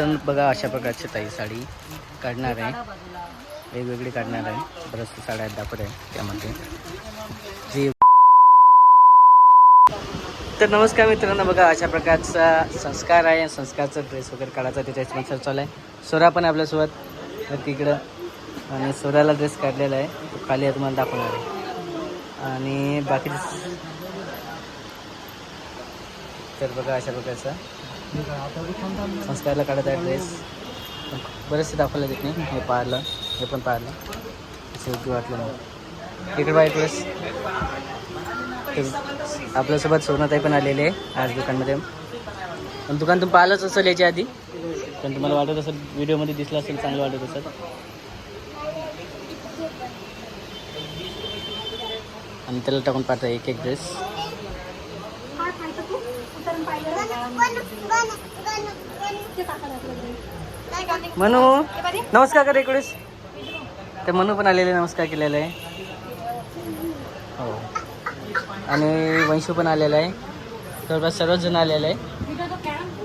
तर बघा अशा प्रकारची ताई साडी काढणार आहे. वेगवेगळी काढणार आहे. बऱ्याचशा साड्या आहेत दाखवत आहे त्यामध्ये. जी तर नमस्कार मित्रांनो बघा अशा प्रकारचा संस्कार आहे. संस्कारचा ड्रेस वगैरे काढायचा तिथे स्पॉन्सर चालू आहे. सोरा पण आपल्यासोबत. तिकडं आणि सोऱ्याला ड्रेस काढलेला आहे. तो खाली तुम्हाला दाखवणार आहे. आणि बाकी तर बघा अशा प्रकारचा संस्कारला काढत आहे ड्रेस बरेचसे दाखवले देत नाही हे पाहिलं हे पण पाहिलं असं योग्य वाटलं नाही इकडे बाई ड्रेस आपल्यासोबत सोनाताई पण आलेले आहे आज दुकानमध्ये. पण दुकान तुम्ही पाहिलंच असेल याच्या आधी. पण तुम्हाला वाटत असेल व्हिडिओमध्ये दिसलं असेल चांगलं वाटत असेल. आणि त्याला टाकून पाहता एक एक ड्रेस मनू नमस्कार कर इकडेच ते मनू पण आलेले नमस्कार केलेला आहे. हो. आणि वंशू पण आलेला आहे. जवळपास सर्वच जण आलेले आहे.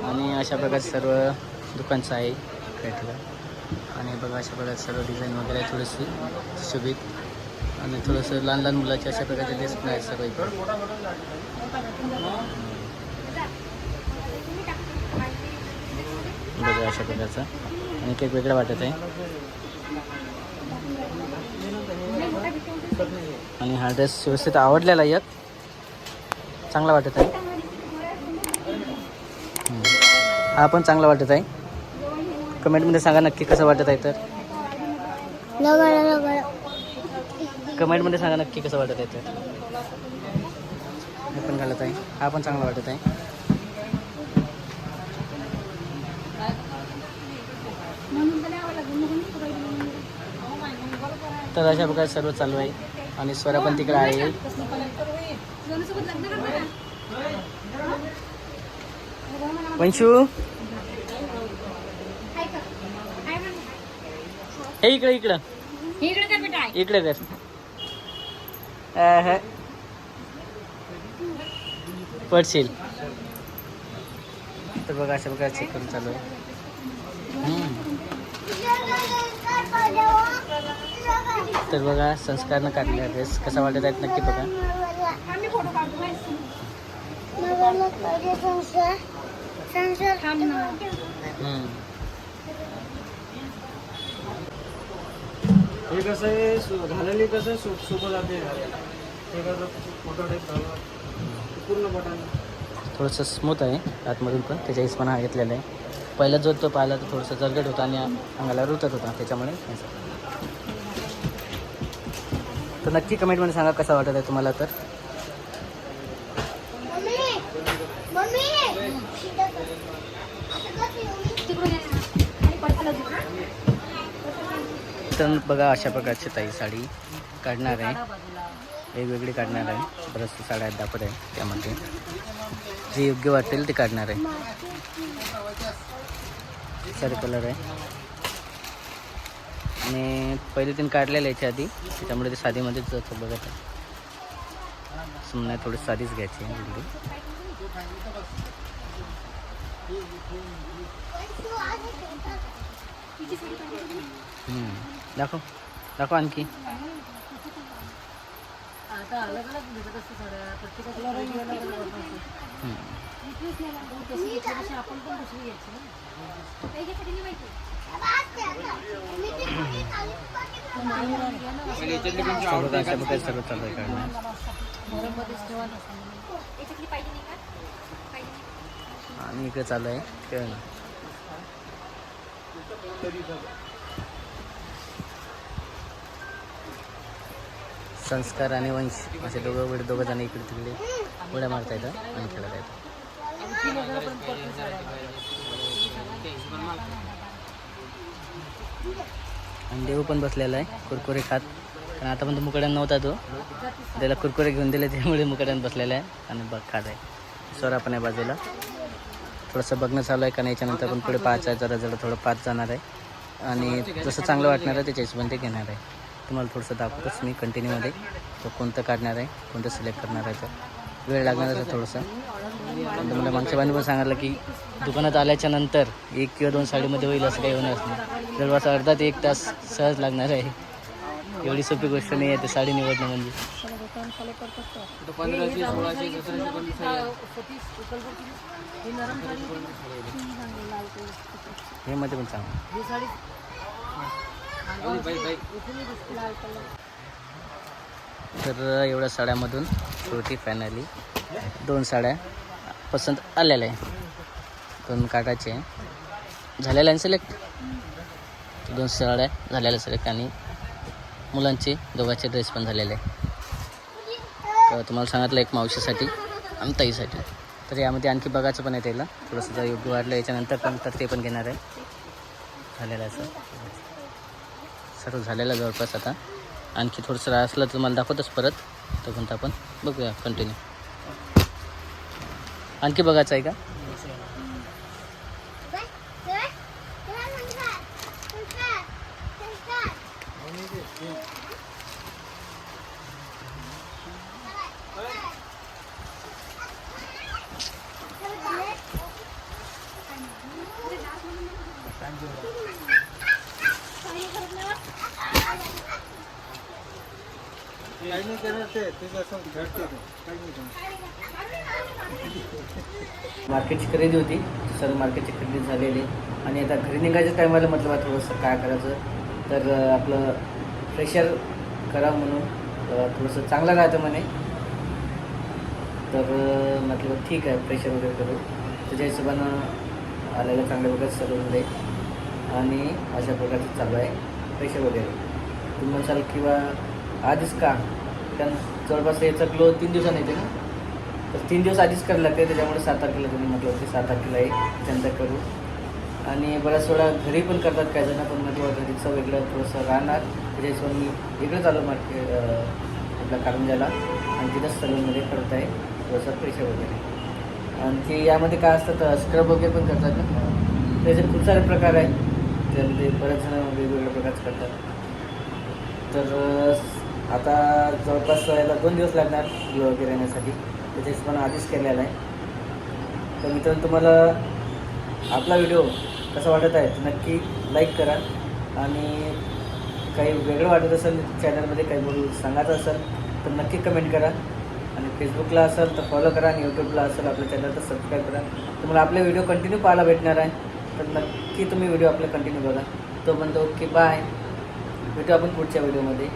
आणि अशा प्रकारचं सर्व दुकानचं आहे भेटलं आणि बघा अशा प्रकारचे सर्व डिझाईन वगैरे आहे थोडीशी सुशोभित. आणि थोडंसं लहान लहान मुलाचे अशा प्रकारचे ड्रेस पण आहेत सर्व इकडे. बघा अशा प्रकारचं. आणि केक वेगळं वाटत आहे. आणि हा ड्रेस व्यवस्थित आवडलेला आहे एक चांगला वाटत आहे. हा पण चांगला वाटत आहे. कमेंटमध्ये सांगा नक्की कसं वाटत आहे तर. कमेंटमध्ये सांगा नक्की कसं वाटत आहे तर. हे पण घालत आहे. हा पण चांगला वाटत आहे. तर अशा प्रकारे सर्व चालू आहे. आणि स्वरा पण तिकडे आहे. वंशू? हे इकडे इकडं. इकडे कर. पडशील. तर बघा अशा प्रकारे चेक करून चालू आहे. तर बघा संस्कारनं काढलेला ड्रेस कसा वाटत आहेत नक्की बघा. हे कसं आहे घालायला कसं आहे, सो- सोपं जाते हे कसं मोठं टाईप घालवा पूर्ण बटन थोडंसं स्मूथ आहे आतमधून पण. त्याच्या हिस्पाना घेतलेला आहे. पहिला जो तो पाहिला तर थोडंसं जरगट होता आणि अंगाला रुतत होता त्याच्यामुळे. तर नक्की कमेंटमध्ये सांगा कसा वाटत आहे तुम्हाला तर. तर बघा अशा प्रकारची ताई साडी काढणार आहे. वेगवेगळी काढणार आहे. बऱ्याचशा साड्या दाखवत आहे त्यामध्ये. जे योग्य वाटेल ते काढणार आहे. सारे कलर आहे. आणि पहिले तीन काढलेले याच्या आधी. त्याच्यामुळे ते साधीमध्येच जातो बघत समजा थोडी साधीच घ्यायची आहे दाखव. दाखव आणखी. आता अलग अशा प्रकारे चालू आहे काढणं ना. आणि इकडे चालू आहे खेळणं संस्कार आणि वंश असे दोघं वेळ दोघं जण इकडे तिकडे उड्या मारता येतं आणि खेळत येतं आणखी नगरपर्यंत पडते साड्या आणि देव पण बसलेला आहे कुरकुरे खात. कारण आता पण तो मुकड्यान नव्हता तो. त्याला कुरकुरे घेऊन दिले त्यामुळे मुकड्यान बसलेला आहे आणि बघ खात आहे. स्वरा पण आहे बाजूला. थोडंसं बघणं चालू आहे कारण याच्यानंतर पण पुढे पाच आहे जरा जरा थोडं पाच जाणार आहे. आणि जसं चांगलं वाटणार आहे त्याच्या हिशोबाने ते घेणार आहे. तुम्हाला थोडंसं दाखवतोच मी कंटिन्यूमध्ये तो कोणतं काढणार आहे कोणतं सिलेक्ट करणार आहे तर वेळ लागणार आहे थोडंसं. पण तुम्हाला मागच्या पण सांगितलं की दुकानात आल्याच्यानंतर एक किंवा दोन साडीमध्ये होईल असं काही होणार नाही. जवळपास अर्धा ते एक तास सहज लागणार आहे. एवढी सोपी गोष्ट नाही आहे ते साडी निवडणं म्हणजे. ही होती. ही हे मध्ये पण चांगलं तर एवढ्या साड्यामधून छोटी फायनली दोन साड्या पसंत आलेल्या आहे. दोन काटाचे आहे झालेल्या आहे सिलेक्ट दोन साड्या झालेल्या सिलेक्ट आणि मुलांचे दोघांचे ड्रेस पण झालेले आहे. तर तुम्हाला सांगितलं एक मावशीसाठी आणि ताईसाठी. तर यामध्ये आणखी बघायचं पण आहे त्याला. थोडंसं जर योग्य वाटलं याच्यानंतर पण तर ते पण घेणार आहे. झालेलं आहे असं. सर्व झालेलं आहे जवळपास आता. आणखी थोडंसं असलं तर मला दाखवतच परत. तोपर्यंत आपण बघूया कंटिन्यू आणखी बघायचं आहे का? काही काही नाही मार्केटची खरेदी होती सर्व मार्केटची खरेदी झालेली. आणि आता घरी निघायच्या टायमाला म्हटलं बा थोडंसं काय करायचं. तर आपलं प्रेशर करा म्हणून थोडंसं चांगलं राहतं म्हणे. तर म्हटलं ठीक आहे प्रेशर वगैरे करू. त्याच्या हिशोबानं आलेलं चांगल्या प्रकारे सलून झाले आणि अशा प्रकारचं चालू आहे प्रेशर वगैरे. तुम्ही म्हणसाल किंवा आधीच का? त्यांना जवळपास याचा ग्लो तीन दिवसांनी येते ना? तर तीन दिवस आधीच करायला लागते त्याच्यामुळे सात तारखेला तुम्ही म्हटलं होते सात तारखेला एक त्यांचा करू. आणि बऱ्याच वेळा घरी पण करतात काही जण पण म्हटलं घरीचं वेगळं थोडंसं राहणार. त्याच्यासोबत मी वेगळंच आलो मार्केट आपल्या कारंजाला आणि तिथंच सलूनमध्ये करत आहे थोडंसं प्रेशर वगैरे. आणखी यामध्ये काय असतं स्क्रब वगैरे पण करतात ना? त्याचे खूप सारे प्रकार आहेत. त्यामध्ये बऱ्याच जण वेगवेगळ्या प्रकारचे करतात. तर आता जवळपास याला दोन दिवस लागणार ग्लो वगैरे येण्यासाठी त्याच्याच पण आधीच केलेला आहे. तर मित्रांनो तुम्हाला आपला व्हिडिओ कसा वाटत आहे तर नक्की लाईक करा. आणि काही वेगळं वाटत असेल चॅनलमध्ये काही बोलू सांगायचं असेल तर नक्की कमेंट करा. आणि फेसबुकला असेल तर फॉलो करा आणि यूट्यूबला असेल आपल्या चॅनल तर सबस्क्राईब करा. तुम्हाला आपले व्हिडिओ कंटिन्यू पाहायला भेटणार आहे तर नक्की तुम्ही व्हिडिओ आपले कंटिन्यू बघा. तोपर्यंत ओके बाय. भेटू आपण पुढच्या व्हिडिओमध्ये.